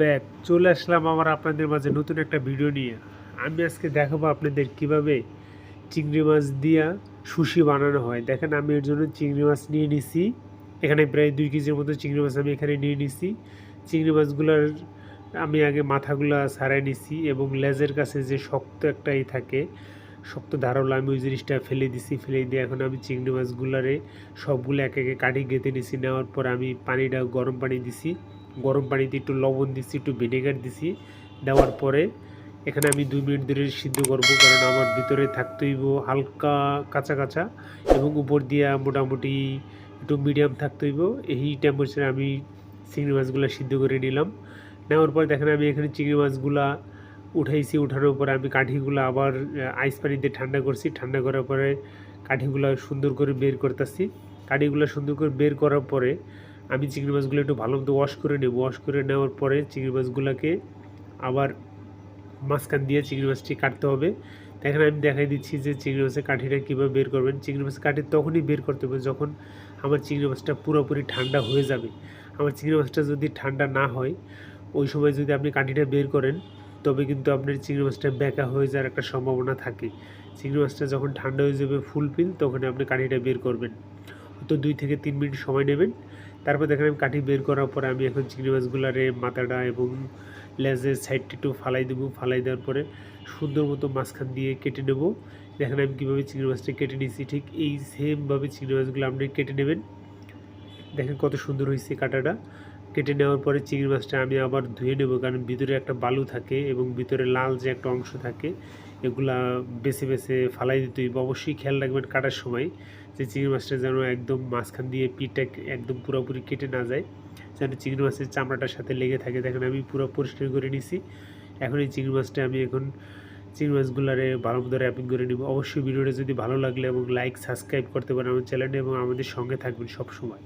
Back. চলে আসলাম আমার আপনাদের মাঝে নতুন একটা ভিডিও নিয়ে। আমি আজকে দেখাবো আপনাদের কীভাবে চিংড়ি মাছ দিয়া সুশি বানানো হয়। দেখেন আমি এর জন্য চিংড়ি মাছ নিয়ে নিছি। এখানে প্রায় দুই কেজির মতো চিংড়ি মাছ আমি এখানে নিয়ে নিছি। চিংড়ি মাছগুলোর আমি আগে মাথাগুলো সারাই নিছি এবং লেজের কাছে যে শক্ত একটা ই থাকে, শক্ত ধারালো, আমি ওই জিনিসটা ফেলে দিছি। ফেলে দিয়ে এখন আমি চিংড়ি মাছগুলারে সবগুলো এক একে কাঠি গেঁথে নিছি। নেওয়ার পর আমি পানিটা গরম পানি দিছি। গরম পানিতে একটু লবণ দিছি, একটু ভিনেগার দিছি। দেওয়ার পরে এখানে আমি দুই মিনিট ধরে সিদ্ধ করব, কারণ আমার ভিতরে থাকতেইব হালকা কাঁচা কাঁচা এবং উপর দিয়ে মোটামুটি একটু মিডিয়াম থাকতেইব এই টেম্পারেচারে আমি চিংড়ি মাছগুলো সিদ্ধ করে নিলাম। নেওয়ার পর দেখেন আমি এখানে চিংড়ি মাছগুলা উঠাইছি, উঠানোর পরে আমি কাঠিগুলো আবার আইস পানিতে ঠান্ডা করছি। ঠান্ডা করার পরে কাঠিগুলো সুন্দর করে বের করতেছি। কাঠিগুলো সুন্দর করে বের করার পরে আমি চিংড়ি মাছগুলো একটু ভালো মতো ওয়াশ করে নেব। ওয়াশ করে নেওয়ার পরে চিংড়ি মাছগুলোকে আবার মাঝখান দিয়ে চিংড়ি মাছটি কাটতে হবে। এখানে আমি দেখাই দিচ্ছি যে চিংড়ি মাছের কাঠিটা কীভাবে বের করবেন। চিংড়ি মাছের কাঠি তখনই বের করতে হবে যখন আমার চিংড়ি মাছটা পুরোপুরি ঠান্ডা হয়ে যাবে। আমার চিংড়ি মাছটা যদি ঠান্ডা না হয়, ওই সময় যদি আপনি কাঠিটা বের করেন, তবে কিন্তু আপনার চিংড়ি মাছটা বেঁকা হয়ে যাওয়ার একটা সম্ভাবনা থাকে। চিংড়ি মাছটা যখন ঠান্ডা হয়ে যাবে ফুলফিল তখন আপনি কাঠিটা বের করবেন। তো দুই থেকে তিন মিনিট সময় নেবেন। তারপর দেখেন আমি কাঠি বের করার পরে আমি এখন চিংড়ি মাছগুলারে মাথাটা এবং লেজের সাইডটি একটু ফালাই দেবো। ফালাই দেওয়ার পরে সুন্দর মতো মাঝখান দিয়ে কেটে নেব। দেখেন আমি কীভাবে চিংড়ি মাছটা কেটে নিয়েছি, ঠিক এই সেমভাবে চিংড়ি মাছগুলো আপনি কেটে নেবেন। দেখেন কত সুন্দর হয়েছে কাটাটা। কেটে নেওয়ার পরে চিংড়ি মাছটা আমি আবার ধুয়ে নেব, কারণ ভিতরে একটা বালু থাকে এবং ভিতরে লাল যে একটা অংশ থাকে, এগুলা বেছে বেছে ফালাই দিতে হইব। অবশ্যই খেয়াল রাখবেন কাটার সময়, যে চিংড়ি মাছটা যেন একদম মাঝখান দিয়ে পিঠটা একদম পুরোপুরি কেটে না যায়, যেন চিংড়ি মাছের চামড়াটার সাথে লেগে থাকে। দেখেন আমি পুরো পরিষ্কার করে নিছি। এখন এই চিংড়ি মাছটা আমি এখন চিংড়ি মাছগুলারে ভালো মতো র্যাপিং করে নিব। অবশ্যই ভিডিওটা যদি ভালো লাগলে এবং লাইক সাবস্ক্রাইব করতে পারেন আমার চ্যানেলে এবং আমাদের সঙ্গে থাকবেন সব সময়